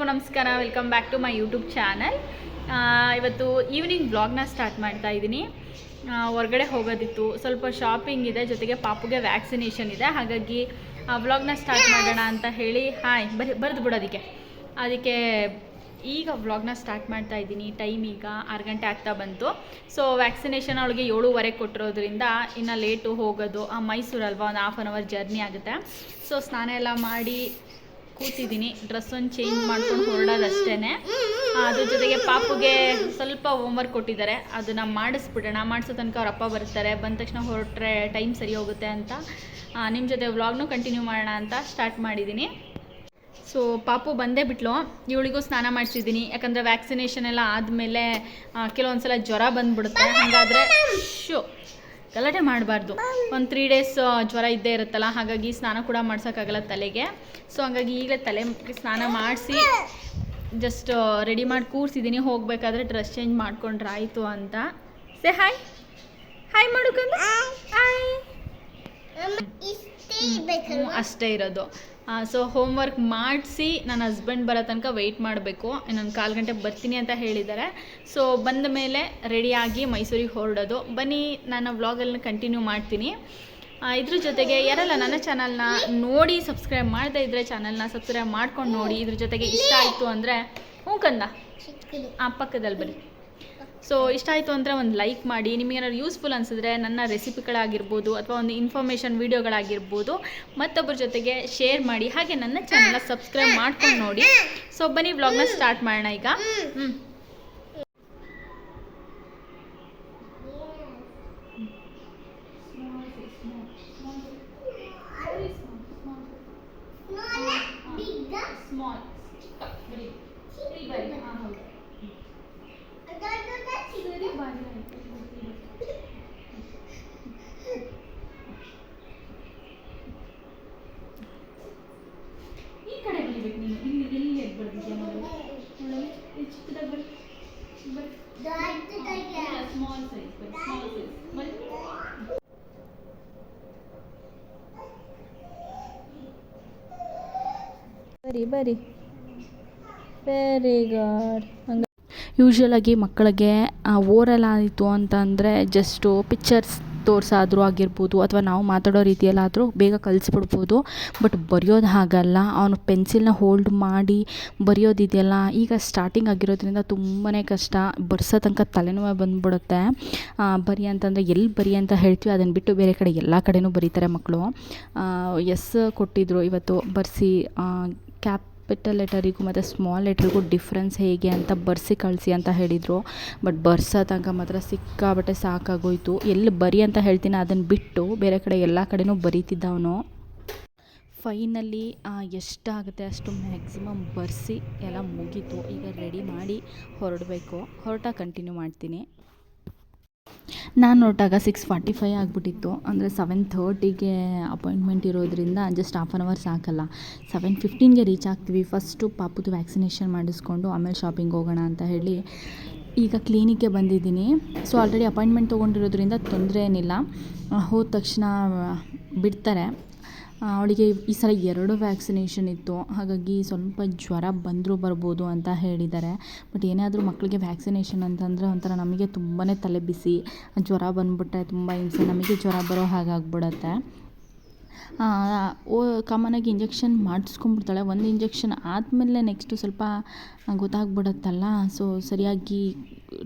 ಎಲ್ರಿಗೂ ನಮಸ್ಕಾರ. Welcome back to my YouTube channel ಇವತ್ತು ಈವ್ನಿಂಗ್ ಬ್ಲಾಗ್ನ ಸ್ಟಾರ್ಟ್ ಮಾಡ್ತಾ ಇದ್ದೀನಿ. ಹೊರಗಡೆ ಹೋಗೋದಿತ್ತು. ಸ್ವಲ್ಪ ಶಾಪಿಂಗ್ ಇದೆ, ಜೊತೆಗೆ ಪಾಪುಗೆ ವ್ಯಾಕ್ಸಿನೇಷನ್ ಇದೆ. ಹಾಗಾಗಿ ವ್ಲಾಗ್ನ ಸ್ಟಾರ್ಟ್ ಮಾಡೋಣ ಅಂತ ಹೇಳಿ, ಹಾಯ್, ಬರಿ, ಬರೆದು ಬಿಡೋದಕ್ಕೆ. ಅದಕ್ಕೆ ಈಗ ವ್ಲಾಗ್ನ ಸ್ಟಾರ್ಟ್ ಮಾಡ್ತಾ ಇದ್ದೀನಿ. ಟೈಮ್ ಈಗ ಆರು ಗಂಟೆ ಆಗ್ತಾ ಬಂತು. ಸೊ ವ್ಯಾಕ್ಸಿನೇಷನ್ ಅವಳಿಗೆ ಏಳುವರೆಗೆ ಕೊಟ್ಟಿರೋದ್ರಿಂದ ಇನ್ನು ಲೇಟು ಹೋಗೋದು. ಆ ಮೈಸೂರಲ್ವಾ? ಒಂದು ಹಾಫ್ ಆನ್ ಅವರ್ ಜರ್ನಿ ಆಗುತ್ತೆ. ಸೊ ಸ್ನಾನ ಎಲ್ಲ ಮಾಡಿ ಕೂತಿದ್ದೀನಿ. ಡ್ರೆಸ್ ಒಂದು ಚೇಂಜ್ ಮಾಡ್ಕೊಂಡು ಹೊರಡೋದಷ್ಟೇ ಅದ್ರ ಜೊತೆಗೆ ಪಾಪುಗೆ ಸ್ವಲ್ಪ ಹೋಮ್ವರ್ಕ್ ಕೊಟ್ಟಿದ್ದಾರೆ. ಅದನ್ನು ಮಾಡಿಸ್ಬಿಡೋಣ. ಮಾಡಿಸೋ ತನಕ ಅವ್ರ ಅಪ್ಪ ಬರ್ತಾರೆ. ಬಂದ ತಕ್ಷಣ ಹೊರಟ್ರೆ ಟೈಮ್ ಸರಿ ಹೋಗುತ್ತೆ ಅಂತ. ನಿಮ್ಮ ಜೊತೆ ವ್ಲಾಗ್ನು ಕಂಟಿನ್ಯೂ ಮಾಡೋಣ ಅಂತ ಸ್ಟಾರ್ಟ್ ಮಾಡಿದ್ದೀನಿ. ಸೊ ಪಾಪು ಬಂದೇ ಬಿಟ್ಲು. ಇವಳಿಗೂ ಸ್ನಾನ ಮಾಡಿಸಿದ್ದೀನಿ. ಯಾಕಂದರೆ ವ್ಯಾಕ್ಸಿನೇಷನ್ ಎಲ್ಲ ಆದಮೇಲೆ ಕೆಲವೊಂದು ಸಲ ಜ್ವರ ಬಂದ್ಬಿಡುತ್ತೆ. ಹಾಗಾದರೆ, ಶೋ. ಗಲಾಟೆ ಮಾಡಬಾರ್ದು. ಒಂದು ತ್ರೀ ಡೇಸ್ ಜ್ವರ ಇದ್ದೇ ಇರುತ್ತಲ್ಲ ಹಾಗಾಗಿ ಸ್ನಾನ ಕೂಡ ಮಾಡ್ಸೋಕ್ಕಾಗಲ್ಲ ತಲೆಗೆ. ಸೊ ಹಾಗಾಗಿ ಈಗಲೇ ತಲೆ ಸ್ನಾನ ಮಾಡಿಸಿ ಜಸ್ಟ್ ರೆಡಿ ಮಾಡಿ ಕೂರಿಸಿದ್ದೀನಿ ಹೋಗಬೇಕಾದ್ರೆ ಡ್ರೆಸ್ ಚೇಂಜ್ ಮಾಡ್ಕೊಂಡ್ರೆ ಆಯಿತು ಅಂತ. ಸೇ ಹಾಯ್ ಹಾಯ್ ಮಾಡೋಕಂದ್ರೆ ಹಾಯ್ ಅಷ್ಟೇ ಇರೋದು. ಸೊ ಹೋಮ್ವರ್ಕ್ ಮಾಡಿಸಿ ನನ್ನ ಹಸ್ಬೆಂಡ್ ಬರೋ ತನಕ ವೆಯ್ಟ್ ಮಾಡಬೇಕು. ಇನ್ನೊಂದು ಕಾಲು ಗಂಟೆ ಬರ್ತೀನಿ ಅಂತ ಹೇಳಿದ್ದಾರೆ. ಸೊ ಬಂದ ಮೇಲೆ ರೆಡಿಯಾಗಿ ಮೈಸೂರಿಗೆ ಹೊರಡೋದು. ಬನ್ನಿ, ನನ್ನ ವ್ಲಾಗಲ್ಲಿ ಕಂಟಿನ್ಯೂ ಮಾಡ್ತೀನಿ. ಇದ್ರ ಜೊತೆಗೆ ಯಾರೆಲ್ಲ ನನ್ನ ಚಾನಲ್ನ ನೋಡಿ ಸಬ್ಸ್ಕ್ರೈಬ್ ಮಾಡದೇ ಇದ್ದರೆ ಚಾನಲ್ನ ಸಬ್ಸ್ಕ್ರೈಬ್ ಮಾಡ್ಕೊಂಡು ನೋಡಿ. ಇದ್ರ ಜೊತೆಗೆ ಇಷ್ಟ ಆಯಿತು ಅಂದರೆ ಹ್ಞೂ ಕಂದ, ಆ ಪಕ್ಕದಲ್ಲಿ ಬನ್ನಿ. ಸೊ ಇಷ್ಟ ಆಯಿತು ಅಂದರೆ ಒಂದು ಲೈಕ್ ಮಾಡಿ ನಿಮಗೆ ಏನಾದ್ರು ಯೂಸ್ಫುಲ್ ಅನಿಸಿದ್ರೆ ನನ್ನ ರೆಸಿಪಿಗಳಾಗಿರ್ಬೋದು ಅಥವಾ ಒಂದು ಇನ್ಫಾರ್ಮೇಷನ್ ವೀಡಿಯೋಗಳಾಗಿರ್ಬೋದು ಮತ್ತೊಬ್ಬರ ಜೊತೆಗೆ ಶೇರ್ ಮಾಡಿ ಹಾಗೆ ನನ್ನ ಚಾನಲ್ನ ಸಬ್ಸ್ಕ್ರೈಬ್ ಮಾಡ್ಕೊಂಡು ನೋಡಿ. ಸೊ ಬನ್ನಿ ವ್ಲಾಗ್ನ ಸ್ಟಾರ್ಟ್ ಮಾಡೋಣ ಈಗ. ಹ್ಞೂ ಸ್ಮಾಲ್ ದೊಡ್ಡದ ಚಿಕ್ಕದು ಈ ಕಡೆ ಬರಬೇಕು ನೀನು ಇಲ್ಲಿ ಬರ್ ಬರ್. ವೆರಿ ಗುಡ್ ಮಕ್ಕಳಿಗೆ ಓರಲ್ ಆಯಿತು ಅಂತಂದರೆ ಜಸ್ಟು ಪಿಕ್ಚರ್ಸ್ ತೋರಿಸಾದ್ರೂ ಆಗಿರ್ಬೋದು ಅಥವಾ ನಾವು ಮಾತಾಡೋ ರೀತಿಯಲ್ಲಾದರೂ ಬೇಗ ಕಲಿಸ್ಬಿಡ್ಬೋದು. ಬಟ್ ಬರೆಯೋದು ಹಾಗಲ್ಲ. ಅವನು ಪೆನ್ಸಿಲ್ನ ಹೋಲ್ಡ್ ಮಾಡಿ ಬರೆಯೋದಿದೆಯಲ್ಲ ಈಗ ಸ್ಟಾರ್ಟಿಂಗ್ ಆಗಿರೋದ್ರಿಂದ ತುಂಬಾ ಕಷ್ಟ. ಬರ್ಸೋ ತನಕ ತಲೆನೋವು ಬಂದುಬಿಡುತ್ತೆ. ಬರಿ ಅಂತಂದರೆ ಎಲ್ಲಿ ಬರಿ ಅಂತ ಹೇಳ್ತೀವಿ ಅದನ್ನು ಬಿಟ್ಟು ಬೇರೆ ಕಡೆ ಎಲ್ಲ ಕಡೆಯೂ ಬರೀತಾರೆ ಮಕ್ಕಳು ಎಸ್ ಕೊಟ್ಟಿದ್ದರು ಇವತ್ತು. ಬರೆಸಿ ಕ್ಯಾಪಿಟಲ್ ಲೆಟರಿಗೂ ಮತ್ತು ಸ್ಮಾಲ್ ಲೆಟ್ರಿಗೂ ಡಿಫ್ರೆನ್ಸ್ ಹೇಗೆ ಅಂತ ಬರ್ಸಿ ಕಳಿಸಿ ಅಂತ ಹೇಳಿದರು. ಬಟ್ ಬರ್ಸೋ ತನಕ ಮಾತ್ರ ಸಿಕ್ಕಾಬಟ್ಟೆ ಸಾಕಾಗೋಯಿತು. ಎಲ್ಲಿ ಬರಿ ಅಂತ ಹೇಳ್ತೀನಿ ಅದನ್ನು ಬಿಟ್ಟು ಬೇರೆ ಕಡೆ ಎಲ್ಲ ಕಡೆನೂ ಬರೀತಿದ್ದ ಅವನು. ಫೈನಲಿ ಎಷ್ಟಾಗುತ್ತೆ ಅಷ್ಟು ಮ್ಯಾಕ್ಸಿಮಮ್ ಬರ್ಸಿ ಎಲ್ಲ ಮುಗೀತು. ಈಗ ರೆಡಿ ಮಾಡಿ ಹೊರಡಬೇಕು. ಹೊರಟ ಕಂಟಿನ್ಯೂ ಮಾಡ್ತೀನಿ. ನಾನು ಹೊರಟಾಗ ಸಿಕ್ಸ್ ಫಾರ್ಟಿ ಫೈವ್ ಆಗಿಬಿಟ್ಟಿತ್ತು. ಅಂದರೆ ಸೆವೆನ್ ಥರ್ಟಿಗೆ ಅಪಾಯಿಂಟ್ಮೆಂಟ್ ಇರೋದ್ರಿಂದ ಜಸ್ಟ್ ಹಾಫ್ ಆನ್ ಅವರ್ ಸಾಕಲ್ಲ. ಸೆವೆನ್ ಫಿಫ್ಟೀನ್ಗೆ ರೀಚ್ ಆಗ್ತೀವಿ. ಫಸ್ಟು ಪಾಪುದು ವ್ಯಾಕ್ಸಿನೇಷನ್ ಮಾಡಿಸ್ಕೊಂಡು ಆಮೇಲೆ ಶಾಪಿಂಗ್ ಹೋಗೋಣ ಅಂತ ಹೇಳಿ ಈಗ ಕ್ಲಿನಿಕ್ಗೆ ಬಂದಿದ್ದೀನಿ. ಸೊ ಆಲ್ರೆಡಿ ಅಪಾಯಿಂಟ್ಮೆಂಟ್ ತೊಗೊಂಡಿರೋದ್ರಿಂದ ತೊಂದರೆ ಏನಿಲ್ಲ. ಹೋದ ತಕ್ಷಣ ಬಿಡ್ತಾರೆ. ಅವಳಿಗೆ ಈ ಸಲ ಎರಡು ವ್ಯಾಕ್ಸಿನೇಷನ್ ಇತ್ತು. ಹಾಗಾಗಿ ಸ್ವಲ್ಪ ಜ್ವರ ಬಂದರೂ ಬರ್ಬೋದು ಅಂತ ಹೇಳಿದ್ದಾರೆ. ಬಟ್ ಏನೇ ಮಕ್ಕಳಿಗೆ ವ್ಯಾಕ್ಸಿನೇಷನ್ ಅಂತಂದರೆ ಒಂಥರ ನಮಗೆ ತುಂಬಾ ತಲೆ ಬಿಸಿ, ಜ್ವರ ಬಂದುಬಿಟ್ಟೆ, ತುಂಬ ಹಿಂಸೆ, ನಮಗೆ ಜ್ವರ ಬರೋ ಹಾಗಾಗ್ಬಿಡತ್ತೆ ಓ, ಕಾಮನಾಗಿ ಇಂಜೆಕ್ಷನ್ ಮಾಡಿಸ್ಕೊಂಡ್ಬಿಡ್ತಾಳೆ. ಒಂದು ಇಂಜೆಕ್ಷನ್ ಆದಮೇಲೆ ನೆಕ್ಸ್ಟು ಸ್ವಲ್ಪ ಗೊತ್ತಾಗ್ಬಿಡುತ್ತಲ್ಲ. ಸೊ ಸರಿಯಾಗಿ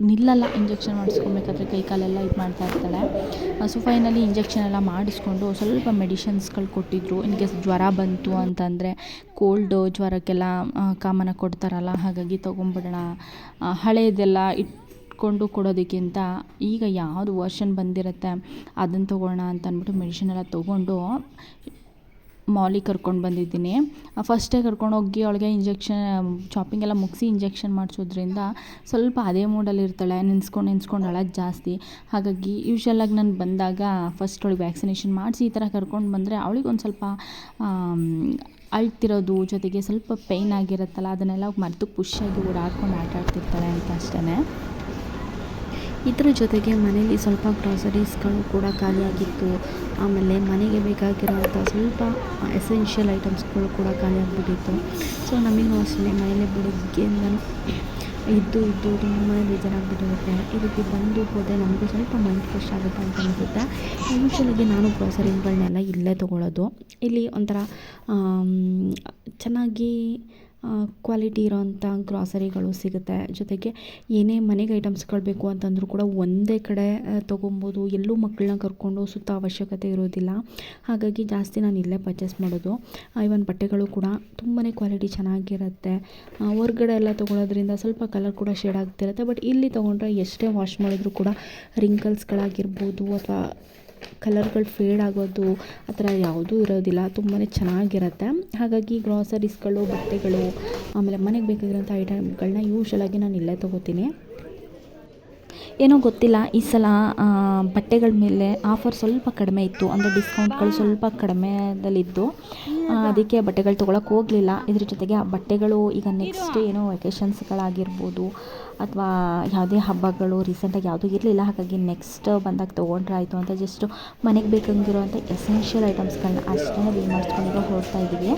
ನಿಲ್ಲಲ್ಲ ಇಂಜೆಕ್ಷನ್ ಮಾಡಿಸ್ಕೊಬೇಕಾದ್ರೆ ಕೈ ಕಾಲೆಲ್ಲ ಇದು ಮಾಡ್ತಾ ಇರ್ತಾಳೆ. ಸೊ ಫೈನಲಿ ಇಂಜೆಕ್ಷನ್ ಎಲ್ಲ ಮಾಡಿಸ್ಕೊಂಡು ಸ್ವಲ್ಪ ಮೆಡಿಷನ್ಸ್ಗಳು ಕೊಟ್ಟಿದ್ರು. ಇನ್ ಕೇಸ್ ಜ್ವರ ಬಂತು ಅಂತಂದರೆ ಕೋಲ್ಡು ಜ್ವರಕ್ಕೆಲ್ಲ ಕಾಮನ ಕೊಡ್ತಾರಲ್ಲ, ಹಾಗಾಗಿ ತೊಗೊಂಬಿಡೋಣ ಹಳೆಯದೆಲ್ಲ ಇಟ್ಕೊಂಡು ಕೊಡೋದಕ್ಕಿಂತ ಈಗ ಯಾವುದು ವರ್ಷನ್ ಬಂದಿರುತ್ತೆ ಅದನ್ನು ತೊಗೊಳ್ಳೋಣ ಅಂತ ಅಂದ್ಬಿಟ್ಟು ಮೆಡಿಷನ್ ಎಲ್ಲ ತೊಗೊಂಡು ಮಾಲಿಗೆ ಕರ್ಕೊಂಡು ಬಂದಿದ್ದೀನಿ. ಫಸ್ಟೇ ಕರ್ಕೊಂಡು ಹೋಗಿ ಅವಳಿಗೆ ಇಂಜೆಕ್ಷನ್ ಶಾಪಿಂಗ್ ಎಲ್ಲ ಮುಗಿಸಿ ಇಂಜೆಕ್ಷನ್ ಮಾಡಿಸೋದ್ರಿಂದ ಸ್ವಲ್ಪ ಅದೇ ಮೂಡಲ್ಲಿ ಇರ್ತಾಳೆ, ನೆನ್ಸ್ಕೊಂಡು ನೆನ್ಸ್ಕೊಂಡು ಅಳೋದು ಜಾಸ್ತಿ. ಹಾಗಾಗಿ ಯೂಶ್ವಲಾಗಿ ನಾನು ಬಂದಾಗ ಫಸ್ಟ್ ಅವಳಿಗೆ ವ್ಯಾಕ್ಸಿನೇಷನ್ ಮಾಡಿಸಿ ಈ ಥರ ಕರ್ಕೊಂಡು ಬಂದರೆ ಅವಳಿಗೆ ಒಂದು ಸ್ವಲ್ಪ ಅಳ್ತಿರೋದು ಜೊತೆಗೆ ಸ್ವಲ್ಪ ಪೇಯ್ನ್ ಆಗಿರುತ್ತಲ್ಲ, ಅದನ್ನೆಲ್ಲ ಮರೆತು ಖುಷಿಯಾಗಿ ಓಡಾಡ್ಕೊಂಡು ಆಟ ಆಡ್ತಿರ್ತಾಳೆ ಅಂತ ಅಷ್ಟೇ ಇದ್ರ ಜೊತೆಗೆ ಮನೇಲಿ ಸ್ವಲ್ಪ ಗ್ರಾಸರೀಸ್ಗಳು ಕೂಡ ಖಾಲಿಯಾಗಿತ್ತು. ಆಮೇಲೆ ಮನೆಗೆ ಬೇಕಾಗಿರೋಂಥ ಸ್ವಲ್ಪ ಎಸೆನ್ಷಿಯಲ್ ಐಟಮ್ಸ್ಗಳು ಕೂಡ ಖಾಲಿಯಾಗಿಬಿಟ್ಟಿತ್ತು. ಸೊ ನಮಗೂ ಅಷ್ಟೇ ಮನೇಲಿ ಬೆಳಿಗ್ಗೆಯಿಂದನೂ ಇದ್ದು ಇದ್ದು ತುಂಬಾ ಬೇಜಾರಾಗಿಬಿಟ್ಟಿರುತ್ತೆ. ಇದಕ್ಕೆ ಬಂದು ಹೋದರೆ ನಮಗೂ ಸ್ವಲ್ಪ ಮೈಂಡ್ ಫ್ರೆಶ್ ಆಗುತ್ತೆ ಅಂತ ಅನಿಸುತ್ತೆ. ಯೂಶ್ವಲಾಗಿ ನಾನು ಗ್ರಾಸರಿಗಳನ್ನೆಲ್ಲ ಇಲ್ಲೇ ತೊಗೊಳ್ಳೋದು. ಇಲ್ಲಿ ಒಂಥರ ಚೆನ್ನಾಗಿ ಕ್ವಾಲಿಟಿ ಇರೋಂಥ ಗ್ರಾಸರಿಗಳು ಸಿಗುತ್ತೆ. ಜೊತೆಗೆ ಏನೇ ಮನೆಗೆ ಐಟಮ್ಸ್ಗಳು ಬೇಕು ಅಂತಂದರೂ ಕೂಡ ಒಂದೇ ಕಡೆ ತೊಗೊಬೋದು. ಎಲ್ಲೂ ಮಕ್ಕಳನ್ನ ಕರ್ಕೊಂಡು ಸುತ್ತ ಅವಶ್ಯಕತೆ ಇರೋದಿಲ್ಲ ಹಾಗಾಗಿ ಜಾಸ್ತಿ ನಾನು ಇಲ್ಲೇ ಪರ್ಚೇಸ್ ಮಾಡೋದು. ಇವನ್ ಬಟ್ಟೆಗಳು ಕೂಡ ತುಂಬಾ ಕ್ವಾಲಿಟಿ ಚೆನ್ನಾಗಿರುತ್ತೆ. ಹೊರ್ಗಡೆ ಎಲ್ಲ ತೊಗೊಳೋದ್ರಿಂದ ಸ್ವಲ್ಪ ಕಲರ್ ಕೂಡ ಶೇಡ್ ಆಗ್ತಿರುತ್ತೆ. ಬಟ್ ಇಲ್ಲಿ ತೊಗೊಂಡ್ರೆ ಎಷ್ಟೇ ವಾಶ್ ಮಾಡಿದರೂ ಕೂಡ ರಿಂಕಲ್ಸ್ಗಳಾಗಿರ್ಬೋದು ಅಥವಾ ಕಲರ್ಗಳು ಫೇಡ್ ಆಗೋದು ಆ ಥರ ಯಾವುದೂ ಇರೋದಿಲ್ಲ. ತುಂಬಾ ಚೆನ್ನಾಗಿರುತ್ತೆ. ಹಾಗಾಗಿ ಗ್ರಾಸರೀಸ್ಗಳು ಬಟ್ಟೆಗಳು, ಆಮೇಲೆ ಮನೆಗೆ ಬೇಕಾಗಿರೋಂಥ ಐಟಮ್ಗಳನ್ನ ಯೂಶ್ವಲಾಗಿ ನಾನು ಇಲ್ಲೇ ತೊಗೋತೀನಿ. ಏನೋ ಗೊತ್ತಿಲ್ಲ ಈ ಸಲ ಬಟ್ಟೆಗಳ ಮೇಲೆ ಆಫರ್ ಸ್ವಲ್ಪ ಕಡಿಮೆ ಇತ್ತು. ಅಂದರೆ ಡಿಸ್ಕೌಂಟ್ಗಳು ಸ್ವಲ್ಪ ಕಡಿಮೆದಲ್ಲಿದ್ದು ಆ, ಅದಕ್ಕೆ ಬಟ್ಟೆಗಳು ತೊಗೊಳಕ್ಕೆ ಹೋಗಲಿಲ್ಲ. ಇದ್ರ ಜೊತೆಗೆ ಆ ಬಟ್ಟೆಗಳು ಈಗ ನೆಕ್ಸ್ಟ್ ಏನೋ ವೆಕೇಷನ್ಸ್ಗಳಾಗಿರ್ಬೋದು ಅಥವಾ ಯಾವುದೇ ಹಬ್ಬಗಳು ರೀಸೆಂಟಾಗಿ ಯಾವುದೂ ಇರಲಿಲ್ಲ. ಹಾಗಾಗಿ ನೆಕ್ಸ್ಟ್ ಬಂದಾಗ ತೊಗೊಂಡ್ರೆ ಆಯಿತು ಅಂತ ಜಸ್ಟು ಮನೆಗೆ ಬೇಕಾಗಿರೋಂಥ ಎಸೆನ್ಷಿಯಲ್ ಐಟಮ್ಸ್ಗಳನ್ನ ಅಷ್ಟೇ ಬಿಲ್ ಮಾಡಿಸ್ಕೊಂಡಿರೋ ಹೊರಡ್ತಾ ಇದ್ದೀವಿ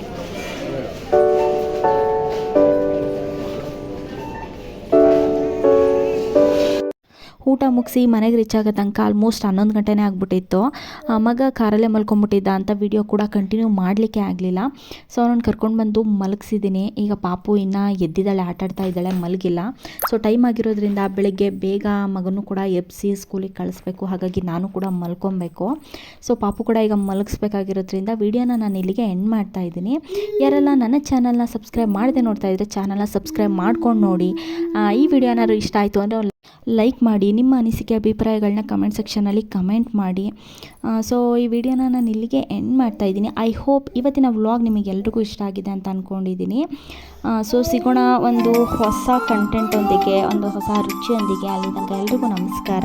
ಊಟ ಮುಗಿಸಿ ಮನೆಗೆ ರೀಚ್ ಆಗೋ ತನಕ ಆಲ್ಮೋಸ್ಟ್ ಹನ್ನೊಂದು ಗಂಟೆನೇ ಆಗಿಬಿಟ್ಟಿತ್ತು. ಮಗ ಕಾರಲ್ಲೇ ಮಲ್ಕೊಂಬಿಟ್ಟಿದ್ದ ಅಂತ ವಿಡಿಯೋ ಕೂಡ ಕಂಟಿನ್ಯೂ ಮಾಡಲಿಕ್ಕೆ ಆಗಲಿಲ್ಲ. ಸೊ ಅವ್ನನ್ನ ಕರ್ಕೊಂಡು ಬಂದು ಮಲಗಿಸಿದ್ದೀನಿ ಈಗ ಪಾಪು ಇನ್ನೂ ಎದ್ದಿದ್ದಾಳೆ ಆಟಾಡ್ತಾ ಇದ್ದಾಳೆ, ಮಲಗಿಲ್ಲ. ಸೊ ಟೈಮ್ ಆಗಿರೋದ್ರಿಂದ ಬೆಳಗ್ಗೆ ಬೇಗ ಮಗನೂ ಕೂಡ ಎಬ್ಸಿ ಸ್ಕೂಲಿಗೆ ಕಳಿಸ್ಬೇಕು. ಹಾಗಾಗಿ ನಾನು ಕೂಡ ಮಲ್ಕೊಬೇಕು. ಸೊ ಪಾಪು ಕೂಡ ಈಗ ಮಲಗಿಸ್ಬೇಕಾಗಿರೋದ್ರಿಂದ ವಿಡಿಯೋನ ನಾನು ಇಲ್ಲಿಗೆ ಎಂಡ್ ಮಾಡ್ತಾ ಇದ್ದೀನಿ. ಯಾರೆಲ್ಲ ನನ್ನ ಚಾನಲ್ನ ಸಬ್ಸ್ಕ್ರೈಬ್ ಮಾಡದೆ ನೋಡ್ತಾ ಇದ್ದರೆ ಚಾನಲ್ನ ಸಬ್ಸ್ಕ್ರೈಬ್ ಮಾಡ್ಕೊಂಡು ನೋಡಿ. ಈ ವಿಡಿಯೋ ಏನಾದ್ರು ಇಷ್ಟ ಆಯಿತು ಅಂದರೆ ಲೈಕ್ ಮಾಡಿ, ನಿಮ್ಮ ಅನಿಸಿಕೆ ಅಭಿಪ್ರಾಯಗಳನ್ನ ಕಮೆಂಟ್ ಸೆಕ್ಷನಲ್ಲಿ ಕಮೆಂಟ್ ಮಾಡಿ. ಸೊ ಈ ವಿಡಿಯೋನ ನಾನು ಇಲ್ಲಿಗೆ ಎಂಡ್ ಮಾಡ್ತಾ ಇದ್ದೀನಿ. ಐ ಹೋಪ್ ಇವತ್ತಿನ ವ್ಲಾಗ್ ನಿಮಗೆ ಎಲ್ರಿಗೂ ಇಷ್ಟ ಆಗಿದೆ ಅಂತ ಅಂದ್ಕೊಂಡಿದ್ದೀನಿ ಸೊ ಸಿಗೋಣ ಒಂದು ಹೊಸ ಕಂಟೆಂಟೊಂದಿಗೆ ಒಂದು ಹೊಸ ರುಚಿಯೊಂದಿಗೆ ಅಲ್ಲಿ ತನಕ ಎಲ್ರಿಗೂ ನಮಸ್ಕಾರ.